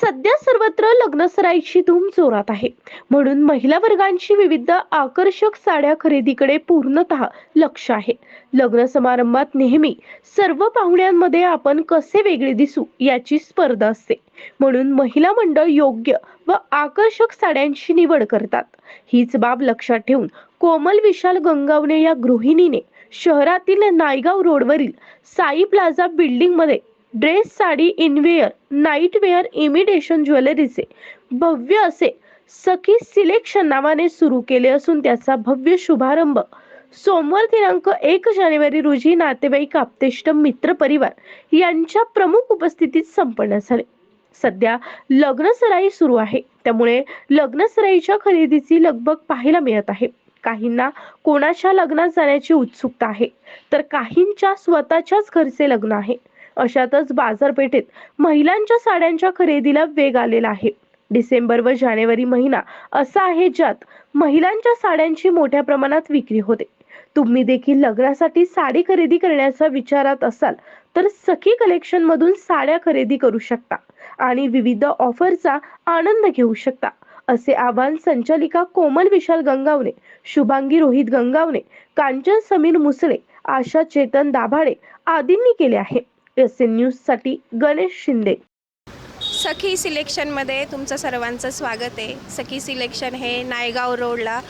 सध्या सर्वत्र लग्नसराईची धूम जोरात आहे. म्हणून महिला वर्गांची विविध आकर्षक साड्या खरेदीकडे पूर्णतः लक्ष आहे. लग्न समारंभात नेहमी सर्व पाहुण्यांमध्ये आपण कसे वेगळे दिसू याची स्पर्धा असते. म्हणून महिला मंडळ योग्य व आकर्षक साड्यांची निवड करतात. हीच बाब लक्षात ठेवून कोमल विशाल गंगावणे या गृहिणीने शहरातील नायगाव रोडवरील साई प्लाझा बिल्डिंगमध्ये dress sari innerwear night wear imitation ज्वेलरीचे भव्य असे सखी सिलेक्शन नावाने सुरू केले असून त्याचा भव्य शुभारंभ सोमवार दिनांक एक जानेवारी रोजी नातेवाईक आपतेष्ट मित्र परिवार यांच्या प्रमुख उपस्थितीत संपन्न झाले. सध्या लग्नसराई सुरू आहे. त्यामुळे लग्नसराईच्या खरेदीची लगबग पाहायला मिळत आहे. काहींना कोणाच्या लग्नात जाण्याची उत्सुकता आहे तर काहींच्या स्वतःच्याच घरचे लग्न आहे. अशातच बाजारपेठेत महिलांच्या साड्यांच्या खरेदीला वेग आलेला आहे. डिसेंबर व जानेवारी महिना असा आहे ज्यात महिलांच्या साड्यांची मोठ्या प्रमाणात विक्री होते. तुम्ही देखील लग्नासाठी साडी खरेदी करण्याचा विचारात असाल तर सखी कलेक्शन मधून साड्या खरेदी करू शकता आणि विविध ऑफरचा आनंद घेऊ शकता असे आवाहन संचालिका कोमल विशाल गंगावणे शुभांगी रोहित गंगावणे कांचन समीर मुसळे आशा चेतन दाभाडे आदींनी केले आहे. एस एन न्यूजसाठी गणेश शिंदे. सखी सिलेक्शनमध्ये तुमचं सर्वांचं स्वागत आहे. सखी सिलेक्शन हे नायगाव रोडला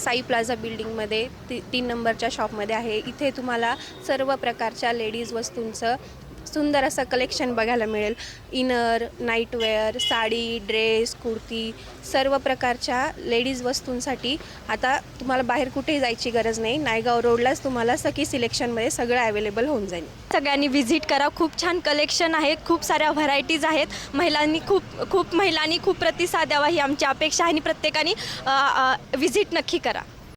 साई प्लाझा बिल्डिंगमध्ये ती तीन नंबरच्या शॉपमध्ये आहे. इथे तुम्हाला सर्व प्रकारच्या लेडीज वस्तूंचं सुंदर असं कलेक्शन बघायला मिळेल. Inner nightwear sari dress kurti सर्व प्रकारच्या लेडीज वस्तूंसाठी. आता तुम्हाला बाहेर कुठेही जायची गरज नाही. नायगाव रोडलाच तुम्हाला सखी सिलेक्शनमध्ये सगळं अवेलेबल होऊन जाईल. सगळ्यांनी व्हिजिट करा. खूप छान कलेक्शन आहेत खूप साऱ्या व्हरायटीज आहेत. महिलांनी खूप खूप महिलांनी खूप प्रतिसाद द्यावा ही आमची अपेक्षा आहे आणि प्रत्येकाने व्हिजिट नक्की करा.